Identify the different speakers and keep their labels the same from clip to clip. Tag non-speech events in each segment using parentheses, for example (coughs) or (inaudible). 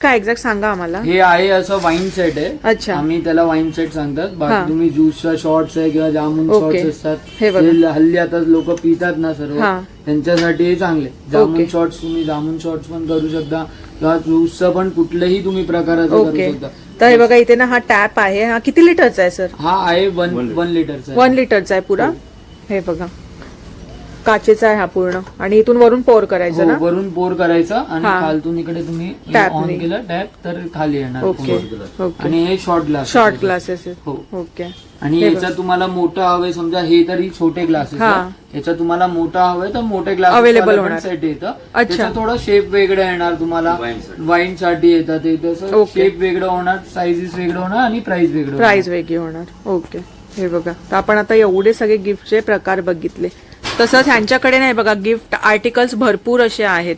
Speaker 1: काय एक्झॅक्ट सांगा आम्हाला?
Speaker 2: हे आहे असं वाईन सेट आहे.
Speaker 1: अच्छा.
Speaker 2: आम्ही त्याला वाईन सेट सांगतात.
Speaker 1: हा.
Speaker 2: बाकी तुम्ही ज्यूसचा शॉर्ट्स आहे किंवा जामून
Speaker 1: ओके.
Speaker 2: शॉर्ट्स असतात.
Speaker 1: हे बघा.
Speaker 2: हल्ली आता लोक पितात ना सर्व
Speaker 1: हा.
Speaker 2: त्यांच्यासाठी हे चांगले. जामून. शॉर्ट्स तुम्ही जामून शॉर्ट्स पण करू शकता. किंवा ज्यूसचं पण कुठलंही तुम्ही प्रकाराचं करू
Speaker 1: ओके
Speaker 2: शकता.
Speaker 1: तर हे बघा इथे ना हा टॅप आहे. हा किती लिटरचा आहे सर
Speaker 2: हा आहे वन वन लिटरचा
Speaker 1: वन लिटरचा आहे पुरा? हे बघा. काचेचा आहे हा पूर्ण. आणि इथून वरून पोर करायचं ना?
Speaker 2: हो, वरून पोर करायचा आणि
Speaker 1: हा.
Speaker 2: खालतून इकडे तुम्ही
Speaker 1: Tap
Speaker 2: ऑन
Speaker 1: ने.
Speaker 2: केलं टॅप तर खाली येणार
Speaker 1: ओके
Speaker 2: पूर्ण.
Speaker 1: ओके
Speaker 2: आणि हे शॉर्ट ग्लास
Speaker 1: शॉर्ट ग्लासेस
Speaker 2: हो.
Speaker 1: ओके
Speaker 2: आणि
Speaker 1: हे
Speaker 2: याच्यात तुम्हाला मोठं हवंय समजा हे तरी छोटे ग्लासेस
Speaker 1: हा.
Speaker 2: याच्यात तुम्हाला मोठं हवंय तर मोठे ग्लास
Speaker 1: Available होणार.
Speaker 2: सेट येतं.
Speaker 1: अच्छा.
Speaker 2: त्याचं थोडं शेप वेगळं येणार तुम्हाला. वाईन साठी. येतं ते तसं. शेप वेगळं होणार साईजेस वेगळं होणार आणि प्राइस वेगळं
Speaker 1: प्राइस वेगळी होणार. ओके हे बघा. तर आपण आता एवढे सगळे गिफ्टचे प्रकार बघितले. तसंच ह्यांच्याकडे नाही बघा गिफ्ट आर्टिकल्स भरपूर असे आहेत.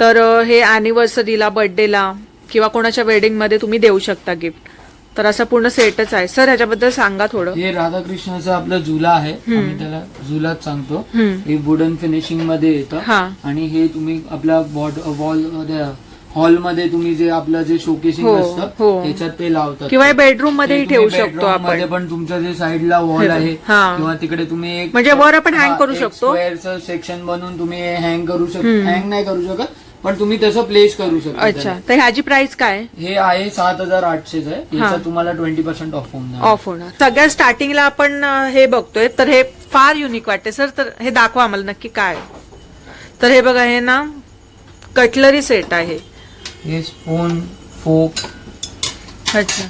Speaker 1: तर हे अॅनिव्हर्सरीला बर्थडेला किंवा कोणाच्या वेडिंगमध्ये तुम्ही देऊ शकता गिफ्ट तर असं पूर्ण सेटच आहे. सर ह्याच्याबद्दल सांगा थोडं.
Speaker 2: हे राधाकृष्णाचं आपलं झुला आहे. आम्ही त्याला झुलाच सांगतो. हे वुडन फिनिशिंगमध्ये येतं. आणि हे तुम्ही आपल्या बॉड वॉल हॉलमध्ये तुम्ही जे आपलं जे शोकेसिंग
Speaker 1: हो,
Speaker 2: असतं
Speaker 1: हो.
Speaker 2: त्याच्यात ते लावतात
Speaker 1: किंवा बेडरूम मध्येही
Speaker 2: ते
Speaker 1: ठेवू शकतो
Speaker 2: bedroom मध्ये
Speaker 1: आपण
Speaker 2: पण तुमचं जे साईडला वॉल. आहे
Speaker 1: हा.
Speaker 2: किंवा तिकडे तुम्ही एक
Speaker 1: म्हणजे वर आपण hang करू शकतो.
Speaker 2: सेक्शन बनवून तुम्ही हँग करू शकता हँग नाही करू शकत पण तुम्ही तसं प्लेस करू शकता
Speaker 1: अच्छा
Speaker 2: त्याला.
Speaker 1: तर ह्याची प्राइस काय
Speaker 2: हे आहे सात हजार आठशेच आहे
Speaker 1: हा.
Speaker 2: तुम्हाला ट्वेंटी पर्सेंट ऑफ होऊन जाणार.
Speaker 1: ऑफ होणार सगळ्यात स्टार्टिंगला आपण अं, हे बघतोय तर हे फार युनिक वाटते सर तर हे दाखवा आम्हाला नक्की काय आहे. तर हे बघा हे ना कटलरी सेट आहे
Speaker 2: हे स्पून फोक
Speaker 1: अच्छा.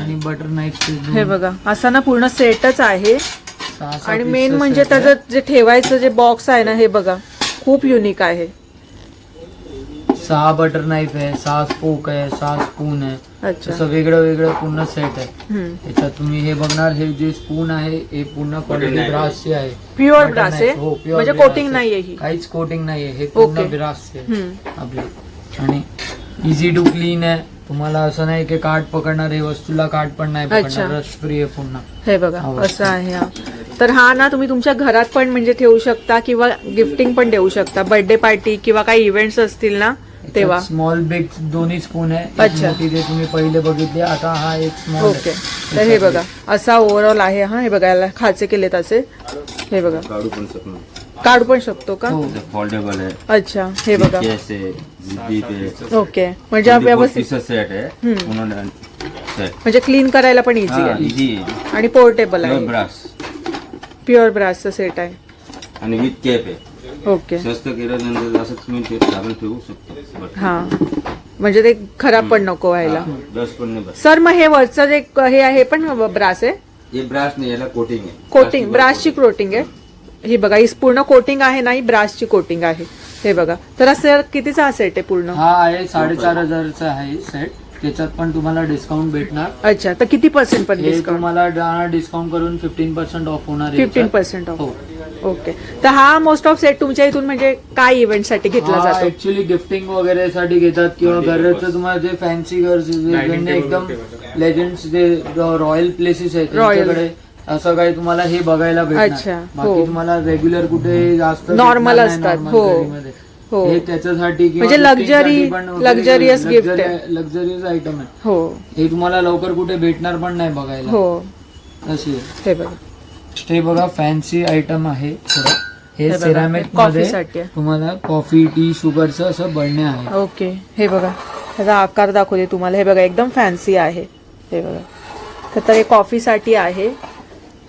Speaker 2: आणि बटर नाईफ
Speaker 1: हे बघा असा ना पूर्ण सेटच आहे. आणि मेन म्हणजे. त्याचं जे ठेवायचं जे बॉक्स आहे ना हे बघा खूप युनिक आहे.
Speaker 2: सहा बटर नाईफ आहे सहा फोक आहे सहा स्पून आहे.
Speaker 1: अच्छा.
Speaker 2: तसं वेगळं वेगळं पूर्ण सेट आहे.
Speaker 1: हम्म.
Speaker 2: याच्यात तुम्ही हे बघणार हे जे स्पून आहे हे पूर्ण क्वालिटी ब्रासचे आहे.
Speaker 1: प्युअर
Speaker 2: Butter
Speaker 1: ब्रास
Speaker 2: knife,
Speaker 1: आहे?
Speaker 2: हो, pure
Speaker 1: म्हणजे
Speaker 2: brass
Speaker 1: कोटिंग
Speaker 2: आहे.
Speaker 1: नाहीये ही.
Speaker 2: काहीच कोटिंग नाहीये हे पूर्ण
Speaker 1: ओके.
Speaker 2: ब्रासचे आहे.
Speaker 1: हम्म.
Speaker 2: आपले. आणि इझी टू क्लीन आहे. तुम्हाला असं नाही की कार्ड पकडणार हे वस्तूला कार्ड पण नाही
Speaker 1: अच्छा.
Speaker 2: पकडणार रश फ्री आहे पुन्हा.
Speaker 1: हे बघा
Speaker 2: हा,
Speaker 1: असं आहे हा. तर हा ना तुम्ही तुमच्या घरात पण म्हणजे ठेवू शकता किंवा गिफ्टिंग पण देऊ शकता. बर्थडे पार्टी किंवा काही इव्हेंट्स असतील ना तेव्हा.
Speaker 2: स्मॉल बिग दोन्ही स्पून आहे. एक
Speaker 1: अच्छा.
Speaker 2: मोठी जे तुम्ही पहिले बघितले आता हा एक स्मॉल
Speaker 1: ओके. तर हे बघा असा ओव्हरऑल आहे हा. हे बघा याला खाचे केले तसे हे बघा.
Speaker 3: काढू पण शकतो
Speaker 1: काढू पण शकतो का?
Speaker 2: हो.
Speaker 3: फोल्डेबल आहे.
Speaker 1: अच्छा हे बघा.
Speaker 3: केस आहे जीप आहे.
Speaker 1: ओके म्हणजे हा व्यवस्थित
Speaker 3: सेट आहे.
Speaker 1: हम्म.
Speaker 3: पूर्ण सेट
Speaker 1: म्हणजे क्लीन करायला पण इझी
Speaker 3: हा
Speaker 1: आहे.
Speaker 3: इझी
Speaker 1: आणि पोर्टेबल आहे.
Speaker 3: ब्रास
Speaker 1: प्युअर ब्रासचं सेट आहे.
Speaker 3: आणि विथ कॅप आहे.
Speaker 1: ओके
Speaker 3: स्वस्त केल्यानंतर असं तुम्ही ते साबण ठेवू शकतो.
Speaker 1: हा. म्हणजे ते खराब पण नको व्हायला.
Speaker 3: ब्रश पण नाही बस
Speaker 1: सर मग हे वरचं जे क- हे आहे पण ब्रास आहे?
Speaker 3: हे ब्राश नाही याला कोटिंग आहे.
Speaker 1: कोटिंग ब्रासची कोटिंग आहे. ही बघा ही पूर्ण कोटिंग आहे नाही ब्रासची कोटिंग आहे. हे बघा. तर असं कितीचा हा सेट आहे पूर्ण?
Speaker 2: हा आहे साडेचार हजारचा आहे सेट त्याच्यात पण तुम्हाला डिस्काउंट भेटणार.
Speaker 1: अच्छा तर किती पर्सेंट पण
Speaker 2: हे
Speaker 1: डिस्काउंट
Speaker 2: तुम्हाला डिस्काउंट करून फिफ्टीन पर्सेंट ऑफ होणार आहे
Speaker 1: फिफ्टीन
Speaker 2: याच्यात.
Speaker 1: पर्सेंट ऑफ
Speaker 2: हो.
Speaker 1: ओके तर हा मोस्ट ऑफ सेट तुमच्या इथून म्हणजे काय इव्हेंटसाठी घेतला जातो?
Speaker 2: ऍक्च्युली गिफ्टिंग वगैरे साठी घेतात किंवा घराचं तुम्हाला जे फॅन्सी गर्ल्स एकदम लेजंड्स जे रॉयल प्लेसेस आहेत
Speaker 1: Royal.
Speaker 2: त्यांच्याकडे असं काही तुम्हाला हे बघायला
Speaker 1: अच्छा,
Speaker 2: भेटणार
Speaker 1: हो.
Speaker 2: बाकी तुम्हाला रेग्युलर कुठे जास्त
Speaker 1: Normal
Speaker 2: भेटणार नाही
Speaker 1: असतात,
Speaker 2: normal
Speaker 1: हो.
Speaker 2: घरीमध्ये.
Speaker 1: हो.
Speaker 2: हे त्याच्यासाठी
Speaker 1: म्हणजे luxury- luxurious gift आहे.
Speaker 2: लक्झरियस आयटम आहे
Speaker 1: हो
Speaker 2: हे तुम्हाला लवकर कुठे भेटणार पण नाही बघायला
Speaker 1: हो
Speaker 2: अशी आहे.
Speaker 1: हे बघा
Speaker 2: हे बघा फॅन्सी आयटम आहे थोडं हे
Speaker 1: हे बघा,
Speaker 2: सिरामिक
Speaker 1: हे
Speaker 2: मध्ये
Speaker 1: आहे.
Speaker 2: तुम्हाला कॉफी टी शुगरचं असं बरणे आहे
Speaker 1: ओके हे बघा ह्याचा आकार दाखवते तुम्हाला हे बघा एकदम फॅन्सी आहे हे बघा तर- तर हे कॉफीसाठी आहे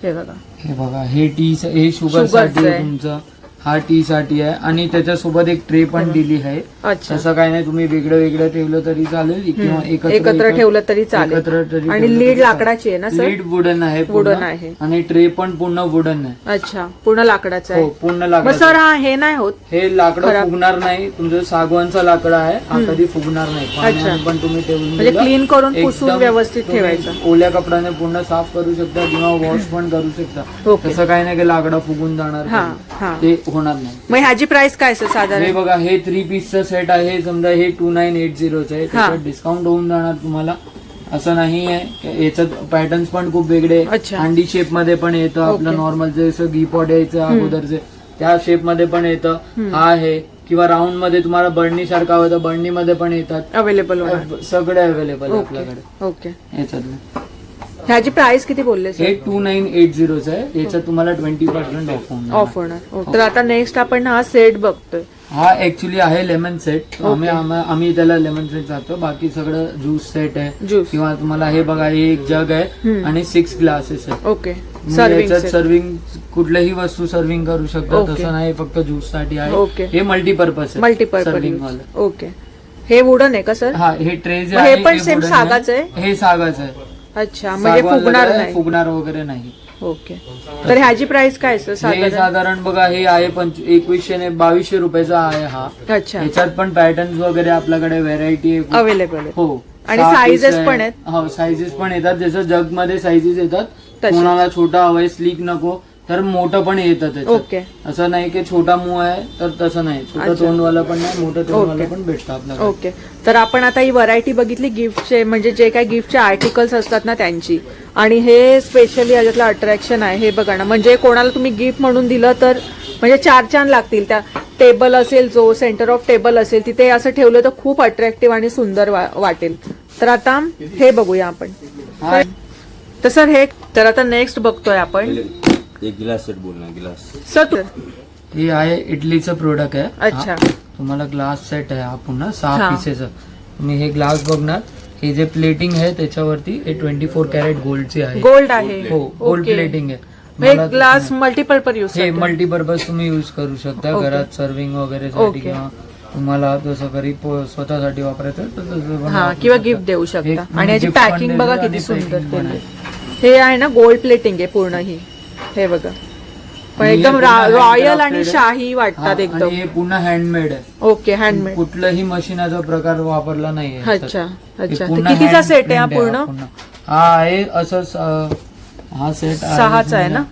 Speaker 1: हे बघा
Speaker 2: हे बघा हे टी हे
Speaker 1: शुगरसाठी.
Speaker 2: तुमचं हा टी साठी आहे. आणि त्याच्यासोबत एक ट्रे पण दिली आहे.
Speaker 1: अच्छा.
Speaker 2: तसं काही नाही तुम्ही वेगळं वेगळं ठेवलं तरी चालेल. किंवा एकत्र
Speaker 1: एकत्र ठेवलं तरी
Speaker 2: एकत्र
Speaker 1: चालेल
Speaker 2: तरी
Speaker 1: आणि
Speaker 2: ठेवलं
Speaker 1: लीड
Speaker 2: तरी
Speaker 1: लाकडाची आहे ना. सर?
Speaker 2: लीड वुडन आहे
Speaker 1: Wooden
Speaker 2: पूर्ण.
Speaker 1: आहे.
Speaker 2: आणि ट्रे पण पूर्ण वुडन आहे.
Speaker 1: अच्छा पूर्ण लाकडाचं
Speaker 2: हो
Speaker 1: आहे
Speaker 2: पूर्ण
Speaker 1: मग
Speaker 2: लाकडाचं
Speaker 1: सर हा हे नाही होत.
Speaker 2: हे लाकडं
Speaker 1: खराब.
Speaker 2: फुगणार नाही. तुमचं सागवानचं लाकडं आहे. हा कधी फुगणार नाही. पाण्याने पण तुम्ही ठेवून
Speaker 1: म्हणजे
Speaker 2: दिलं.
Speaker 1: clean करून पुसून
Speaker 2: एकदम
Speaker 1: व्यवस्थित
Speaker 2: तुम्ही
Speaker 1: ठेवायचं.
Speaker 2: ओल्या कपड्याने पूर्ण साफ करू शकता किंवा वॉश (coughs) पण करू शकता. तसं काही नाही की लाकडं फुगून जाणार
Speaker 1: हा हा.
Speaker 2: ते होणार नाही.
Speaker 1: मग ह्याची प्राइस काय सर
Speaker 2: हे
Speaker 1: साधारण
Speaker 2: बघा हे थ्री पीसचं सेट आहे समजा हे टू नाईन एट झिरोचं आहे त्याच्यात डिस्काउंट होऊन जाणार तुम्हाला. असं नाही आहे. याच्यात पॅटर्न्स पण खूप वेगळे आहे.
Speaker 1: अच्छा.
Speaker 2: अंडी शेपमध्ये पण येतं आपलं. नॉर्मल जसं घी पॉट यायचं अगोदरचे त्या शेपमध्ये पण येतं. हा आहे. किंवा राऊंडमध्ये तुम्हाला बर्नी सारखा हवं तर बर्नी मध्ये पण येतात.
Speaker 1: अवेलेबल होणार.
Speaker 2: सगळे अवेलेबल आहे
Speaker 1: ओके.
Speaker 2: आपल्याकडे.
Speaker 1: ओके.
Speaker 2: याच्यातलं.
Speaker 1: ह्याची प्राइस किती बोलले
Speaker 2: हे टू नाईन एट झिरोच आहे. याच्यात तुम्हाला ट्वेंटी पर्सेंट ऑफ.
Speaker 1: ऑफ होणार. हो, तर आता नेक्स्ट आपण हा सेट बघतोय.
Speaker 2: हा ऍक्च्युली आहे लेमन सेट आम्ही आम्हा- आम्ही त्याला लेमन सेट जातो. बाकी सगळं ज्यूस सेट आहे. किंवा तुम्हाला हे बघा हे एक जग आहे
Speaker 1: हम्म.
Speaker 2: आणि सिक्स ग्लासेस आहे.
Speaker 1: ओके
Speaker 2: तुम्ही
Speaker 1: सर्विंग
Speaker 2: याच्यात सर्विंग कुठल्याही वस्तू सर्विंग करू शकता. तसं नाही फक्त ज्यूससाठी
Speaker 1: ओके.
Speaker 2: आहे हे मल्टीपर्पज आहे.
Speaker 1: मल्टीपर्पज ओके हे वुडन आहे का सर
Speaker 2: हा हे ट्रे जे
Speaker 1: मग हे
Speaker 2: आहे
Speaker 1: पण same
Speaker 2: wooden
Speaker 1: सागाचं आहे?
Speaker 2: हे सागाच आहे.
Speaker 1: अच्छा म्हणजे
Speaker 2: सागवान
Speaker 1: फुगणार नाही.
Speaker 2: फुगणार वगैरे नाही.
Speaker 1: ओके. तर ह्याची प्राइस काय सर
Speaker 2: हे
Speaker 1: साधारण?
Speaker 2: साधारण बघा हे आहे पंच एकवीसशे ने बावीसशे रुपयाचा आहे हा.
Speaker 1: अच्छा.
Speaker 2: याच्यात पण पॅटर्न वगैरे आपल्याकडे व्हरायटी आहे.
Speaker 1: अवेलेबल आहे
Speaker 2: हो.
Speaker 1: आणि
Speaker 2: सहा
Speaker 1: sizes. पण आहेत?
Speaker 2: हो साईजेस पण येतात. जसं जगमध्ये साईजेस येतात
Speaker 1: तसे.
Speaker 2: कोणाला छोटा हवाय स्लीक नको. तर मोठं पण येतं त्याच्यात
Speaker 1: ओके.
Speaker 2: असं नाही की छोटा मूळ आहे तर तसं नाही. छोटं
Speaker 1: अच्छा.
Speaker 2: तोंडवाला पण नाही मोठं तोंडवाला
Speaker 1: ओके.
Speaker 2: पण भेटतं आपल्याला.
Speaker 1: ओके. तर आपण आता ही व्हरायटी बघितली गिफ्टचे म्हणजे जे काही गिफ्टचे आर्टिकल्स असतात ना त्यांची. आणि हे स्पेशली याच्यातलं अट्रॅक्शन आहे हे बघा ना. म्हणजे कोणाला तुम्ही गिफ्ट म्हणून दिलं तर म्हणजे चार चार लागतील. त्या टेबल असेल जो सेंटर ऑफ टेबल असेल तिथे असं ठेवलं तर खूप अट्रॅक्टिव्ह आणि सुंदर वा- वाटेल. तर आता हे बघूया आपण.
Speaker 2: हा
Speaker 1: तर सर हे तर आता नेक्स्ट बघतोय आपण.
Speaker 3: एक गिलास सेट बोलना गिलास
Speaker 1: सर
Speaker 2: हे आहे इडलीचं प्रोडक्ट आहे
Speaker 1: अच्छा.
Speaker 2: हा. तुम्हाला ग्लास सेट आहे हा पुन्हा सहा
Speaker 1: हा.
Speaker 2: पीसेस तुम्ही हे ग्लास बघणार हे जे प्लेटिंग आहे त्याच्यावरती हे ट्वेंटी फोर कॅरेट गोल्डची आहे
Speaker 1: गोल्ड आहे
Speaker 2: हो गोल्ड
Speaker 1: ओके.
Speaker 2: प्लेटिंग आहे
Speaker 1: हे ग्लास मल्टीपर्पज यूज
Speaker 2: हे मल्टीपर्पज तुम्ही युज करू शकता
Speaker 1: ओके.
Speaker 2: घरात सर्विंग वगैरे
Speaker 1: ओके.
Speaker 2: साठी किंवा तुम्हाला जसं घरी प- स्वतःसाठी वापरायचं आहे, तर तसं पण
Speaker 1: हा
Speaker 2: वापरू
Speaker 1: किंवा
Speaker 2: शकता.
Speaker 1: गिफ्ट देऊ
Speaker 2: एक
Speaker 1: शकता
Speaker 2: म्हणजे
Speaker 1: आणि याची
Speaker 2: gift पण
Speaker 1: पॅकिंग बघा किती सुंदर
Speaker 2: packing पण
Speaker 1: केली
Speaker 2: आहे.
Speaker 1: हे आहे ना गोल्ड प्लेटिंग आहे पूर्ण ही हे बघा. पण एकदम रॉयल आणि. शाही वाटतात एकदम.
Speaker 2: हे पुन्हा हँडमेड आहे.
Speaker 1: ओके हँडमेड
Speaker 2: कुठलाही मशीनाचा प्रकार वापरला नाहीये
Speaker 1: अच्छा अच्छा. कितीचा सेट आहे हा पूर्ण.
Speaker 2: हा आहे असंच अं, हा सेट
Speaker 1: सहाचा आहे ना?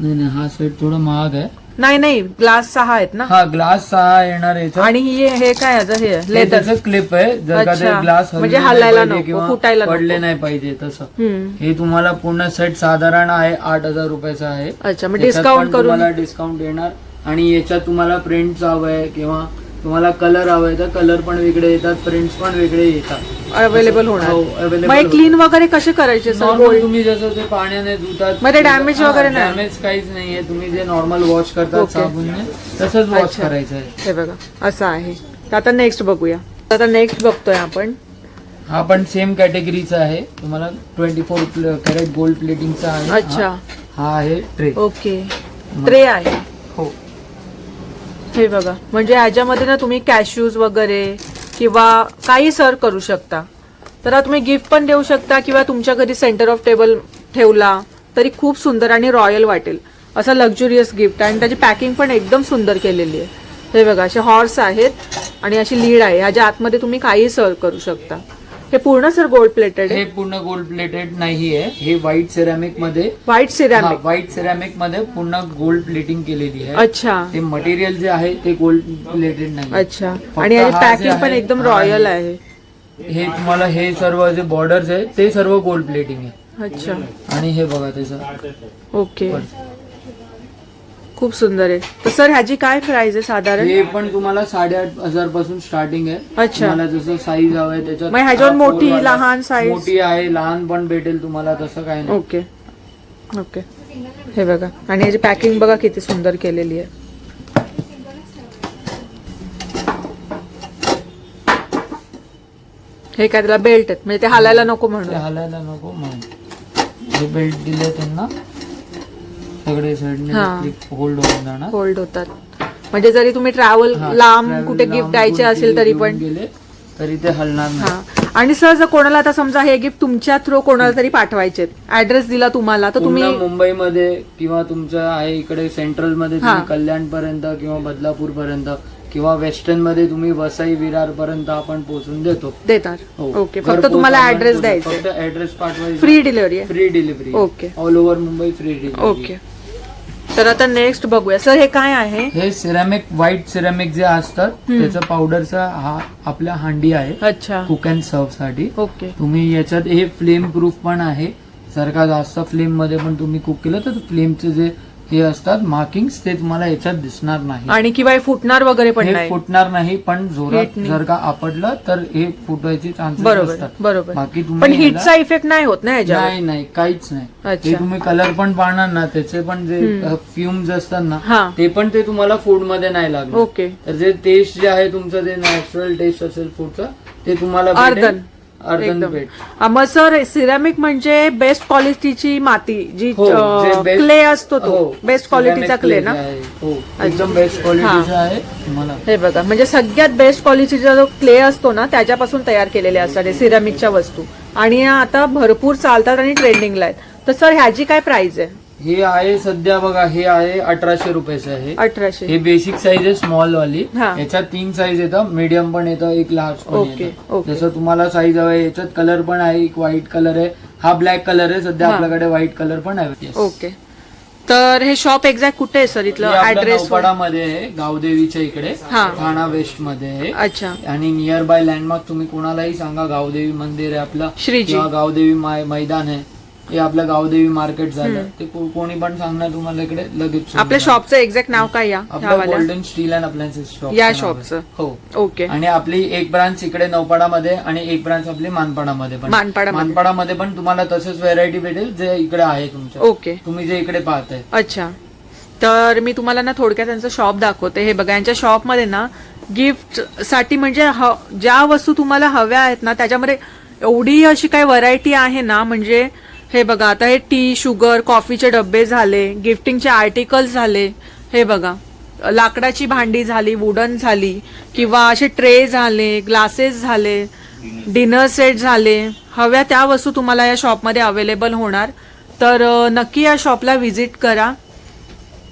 Speaker 2: नाही नाही हा सेट थोडा महाग आहे.
Speaker 1: नाही नाही ग्लास सहा आहेत ना.
Speaker 2: हा ग्लास सहा येणार याचा.
Speaker 1: आणि ही हे काय याचं हे लेदर
Speaker 2: क्लिप आहे. जर का ते
Speaker 1: अच्छा.
Speaker 2: ग्लास
Speaker 1: म्हणजे हलायला नको, फुटायला नको.
Speaker 2: पडले नाही पाहिजे तसं.
Speaker 1: हम्म.
Speaker 2: हे तुम्हाला पूर्ण सेट साधारण आहे आठ हजार रुपयाचा आहे.
Speaker 1: अच्छा मग
Speaker 2: याच्यात
Speaker 1: डिस्काउंट करून
Speaker 2: तुम्हाला डिस्काउंट येणार. आणि याच्यात तुम्हाला प्रिंट हवंय किंवा तुम्हाला कलर हवंय तर कलर पण वेगळे येतात प्रिंट्स पण वेगळे येतात.
Speaker 1: अवेलेबल होणार.
Speaker 2: हो,
Speaker 1: मग
Speaker 2: available
Speaker 1: हे क्लीन वगैरे कसे करायचे सर
Speaker 2: नॉर्मल
Speaker 1: गोल्ड
Speaker 2: तुम्ही जसं ते पाण्याने धुतात
Speaker 1: मग ते damage वगैरे नाही?
Speaker 2: डॅमेज काहीच नाहीये. तुम्ही जे नॉर्मल वॉश करतात
Speaker 1: ओके.
Speaker 2: साबूनने तसंच वॉश
Speaker 1: अच्छा.
Speaker 2: करायचं आहे
Speaker 1: हे बघा असं आहे. तर आता नेक्स्ट बघूया. तर आता नेक्स्ट बघतोय आपण.
Speaker 2: हा पण सेम कॅटेगरीचा आहे. तुम्हाला ट्वेंटी फोर कॅरेट गोल्ड प्लेटिंगचा आहे.
Speaker 1: अच्छा.
Speaker 2: हा- हा आहे ट्रे
Speaker 1: ओके ट्रे आहे.
Speaker 2: हो.
Speaker 1: हे बघा. म्हणजे ह्याच्यामध्ये ना तुम्ही कॅश्यूज वगैरे किंवा काही सर्व करू शकता. तर तुम्ही गिफ्ट पण देऊ शकता किंवा तुमच्या घरी सेंटर ऑफ टेबल ठेवला तरी खूप सुंदर आणि रॉयल वाटेल. असं लक्झुरियस गिफ्ट आणि त्याची पॅकिंग पण एकदम सुंदर केलेली आहे. हे बघा असे हॉर्स आहेत आणि अशी लीड आहे. ह्याच्या आतमध्ये तुम्ही काही सर्व करू शकता. हे पूर्ण सर गोल्ड प्लेटेड
Speaker 2: हे पूर्ण गोल्ड प्लेटेड नाही आहे हे व्हाईट सेरॅमिकमध्ये
Speaker 1: व्हाईट सिरॅमिक
Speaker 2: व्हाईट सेरॅमिकमध्ये पूर्ण गोल्ड प्लेटिंग केलेली आहे.
Speaker 1: अच्छा.
Speaker 2: ते मटेरियल जे आहे ते गोल्ड प्लेटेड नाही
Speaker 1: अच्छा. आणि पॅकिंग पण एकदम रॉयल
Speaker 2: आहे.
Speaker 1: आहे.
Speaker 2: हे तुम्हाला हे सर्व जे बॉर्डर्स आहे ते सर्व गोल्ड प्लेटिंग आहे.
Speaker 1: अच्छा.
Speaker 2: आणि हे बघा त्याचं
Speaker 1: ओके खूप सुंदर आहे. तर सर ह्याची काय प्राइस आहे साधारण?
Speaker 2: हे पण तुम्हाला साडेआठ हजारपासून स्टार्टिंग आहे.
Speaker 1: अच्छा.
Speaker 2: तुम्हाला जसं साईज हवंय त्याच्यात
Speaker 1: मग ह्याच्यावर
Speaker 2: हा
Speaker 1: मोठी,
Speaker 2: four वाला-
Speaker 1: लहान size?
Speaker 2: मोठी आहे लहान पण भेटेल तुम्हाला तसं काय नाही.
Speaker 1: ओके. ओके. हे बघा. आणि याची पॅकिंग बघा किती सुंदर केलेली आहे. हे काय त्याला बेल्ट आहेत. म्हणजे ते हालायला नको
Speaker 2: ते
Speaker 1: म्हणून
Speaker 2: हलायला नको म्हणून. हे बेल्ट दिले त्यांना
Speaker 1: हा.
Speaker 2: साईडने होल्ड होऊन जाणार.
Speaker 1: होल्ड होतात. म्हणजे जरी तुम्ही ट्रॅव्हल
Speaker 2: हा,
Speaker 1: लांब
Speaker 2: travel
Speaker 1: कुठे
Speaker 2: लांब
Speaker 1: गिफ्ट द्यायचे असेल तरी
Speaker 2: घेऊन
Speaker 1: पण.
Speaker 2: गेले तरी ते हलणार नाही.
Speaker 1: हा. आणि सर जर कोणाला आता समजा हे गिफ्ट तुमच्या थ्रू कोणाला तरी पाठवायचे ऍड्रेस दिला तुम्हाला तर तुम्ही
Speaker 2: मुंबईमध्ये किंवा तुमचं आहे इकडे सेंट्रलमध्ये
Speaker 1: हा.
Speaker 2: कल्याण पर्यंत किंवा बदलापूर पर्यंत किंवा वेस्टर्नमध्ये तुम्ही वसई विरार पर्यंत आपण पोहोचून देतो.
Speaker 1: देतात.
Speaker 2: हो.
Speaker 1: ओके
Speaker 2: घरपोच
Speaker 1: फक्त तुम्हाला ऍड्रेस द्यायचे
Speaker 2: फक्त ऍड्रेस पाठवायचा.
Speaker 1: Free delivery
Speaker 2: free delivery
Speaker 1: okay.
Speaker 2: All over Mumbai free delivery
Speaker 1: okay तर आता नेक्स्ट बघूया. सर हे काय आहे?
Speaker 2: हे सिरॅमिक व्हाईट सिरॅमिक जे असतात त्याचं पावडरचा हा आपल्या हांडी आहे.
Speaker 1: अच्छा.
Speaker 2: Cook and सर्वसाठी.
Speaker 1: ओके
Speaker 2: तुम्ही याच्यात हे फ्लेम प्रूफ पण आहे. जर का जास्त फ्लेममध्ये पण तुम्ही कुक केलं तर फ्लेमचे जे हे असतात मार्किंग्स ते तुम्हाला याच्यात दिसणार नाही.
Speaker 1: आणि किंवा हे फुटणार वगैरे पण
Speaker 2: हे
Speaker 1: नाही.
Speaker 2: फुटणार नाही पण जोरात
Speaker 1: नाही.
Speaker 2: जर का आपडलं तर हे फुटायचे चान्सेस
Speaker 1: बरोबर
Speaker 2: असतात.
Speaker 1: बरोबर.
Speaker 2: बाकी तुम्ही
Speaker 1: पण
Speaker 2: याला-
Speaker 1: हिटचा इफेक्ट नाही होत ना याच्यावर?
Speaker 2: नाही नाही काहीच नाही.
Speaker 1: अच्छा.
Speaker 2: ते तुम्ही कलर पण पाहणार ना त्याचे पण जे फ्युम्स असतात ना ते पण ते तुम्हाला फूडमध्ये नाही लागणार.
Speaker 1: ओके
Speaker 2: तर जे टेस्ट जे आहे तुमचं जे नॅचरल टेस्ट असेल फूडचं ते तुम्हाला भेटेल.
Speaker 1: अर्धन
Speaker 2: अर्धन.
Speaker 1: एकदम. मग सर सिरामिक म्हणजे बेस्ट क्वालिटीची माती जी
Speaker 2: हो, जे best-
Speaker 1: क्ले असतो तो.
Speaker 2: हो,
Speaker 1: बेस्ट क्वालिटीचा
Speaker 2: ceramic
Speaker 1: क्ले ना?
Speaker 2: आहे. हो एकदम बेस्ट क्वालिटीचा आहे. तुम्हाला
Speaker 1: हे बघा म्हणजे सगळ्यात बेस्ट क्वालिटीचा जो क्ले असतो ना त्याच्यापासून तयार केलेले असतात सिरामिकच्या वस्तू. आणि या आता भरपूर चालतात आणि ट्रेंडिंगला आहेत. तर सर ह्याची काय प्राइस आहे?
Speaker 2: हे आहे सध्या बघा हे आहे अठराशे रुपयाचं आहे.
Speaker 1: अठराशे.
Speaker 2: हे बेसिक साईज आहे स्मॉल वाली.
Speaker 1: हा.
Speaker 2: याच्यात तीन साईज येतं मीडियम पण येतं एक लार्ज पण
Speaker 1: ओके,
Speaker 2: येतं.
Speaker 1: ओके.
Speaker 2: जसं तुम्हाला साईज हवं याच्यात कलर पण आहे एक व्हाईट कलर आहे. हा ब्लॅक कलर आहे सध्या
Speaker 1: हा.
Speaker 2: आपल्याकडे व्हाईट कलर पण आहे. Yes.
Speaker 1: ओके तर हे शॉप एक्झॅक्ट कुठे आहे सर
Speaker 2: हे
Speaker 1: इथलं
Speaker 2: आपल्या
Speaker 1: ऍड्रेस
Speaker 2: नौपाडामध्ये आहे गावदेवीच्या इकडे.
Speaker 1: हा.
Speaker 2: ठाणा वेस्टमध्ये आहे.
Speaker 1: अच्छा.
Speaker 2: आणि नियर बाय लँडमार्क तुम्ही कोणालाही सांगा गावदेवी मंदिर आहे आपलं.
Speaker 1: श्रीजी.
Speaker 2: किंवा गावदेवी मै- मैदान आहे. हे आपलं गावदेवी मार्केट झालं. ते को- कोणी पण सांगणार तुम्हाला इकडे लगेच शोधून
Speaker 1: आपल्या. शॉपचं एक्झॅक्ट नाव काय या
Speaker 2: आपलं
Speaker 1: ह्यावाल्या
Speaker 2: golden steel and appliances shop
Speaker 1: या शॉपचं?
Speaker 2: हो.
Speaker 1: ओके.
Speaker 2: आणि आपली एक ब्रांच इकडे नौपाडामध्ये आणि एक ब्रांच आपली मानपाडामध्ये पण.
Speaker 1: मानपाडामध्ये.
Speaker 2: मानपाडामध्ये पण तुम्हाला तसंच व्हेरायटी भेटेल जे इकडे आहे तुमच्या.
Speaker 1: ओके.
Speaker 2: तुम्ही जे इकडे पाहताय.
Speaker 1: अच्छा. तर मी तुम्हाला ना थोडक्यात त्यांचं शॉप दाखवते. हे बघा यांच्या शॉपमध्ये ना गिफ्टसाठी म्हणजे ह- ज्या वस्तू तुम्हाला हव्या आहेत ना त्याच्यामध्ये एवढी अशी काही व्हरायटी आहे ना म्हणजे हे बघा आता हे टी शुगर कॉफीचे डबे झाले गिफ्टिंगचे आर्टिकल्स झाले हे बघा. लाकडाची भांडी झाली वुडन झाली किंवा असे ट्रे झाले ग्लासेस झाले डिनर सेट झाले. हव्या त्या वस्तू तुम्हाला या शॉपमध्ये अवेलेबल होणार. तर नक्की या शॉपला व्हिजिट करा.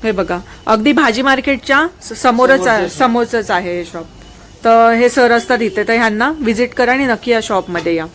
Speaker 1: हे बघा अगदी भाजी मार्केटच्या समोरच समोरच आहे हे शॉप तर हे सर असतात इथे तर ह्यांना व्हिजिट करा आणि नक्की या शॉपमध्ये या.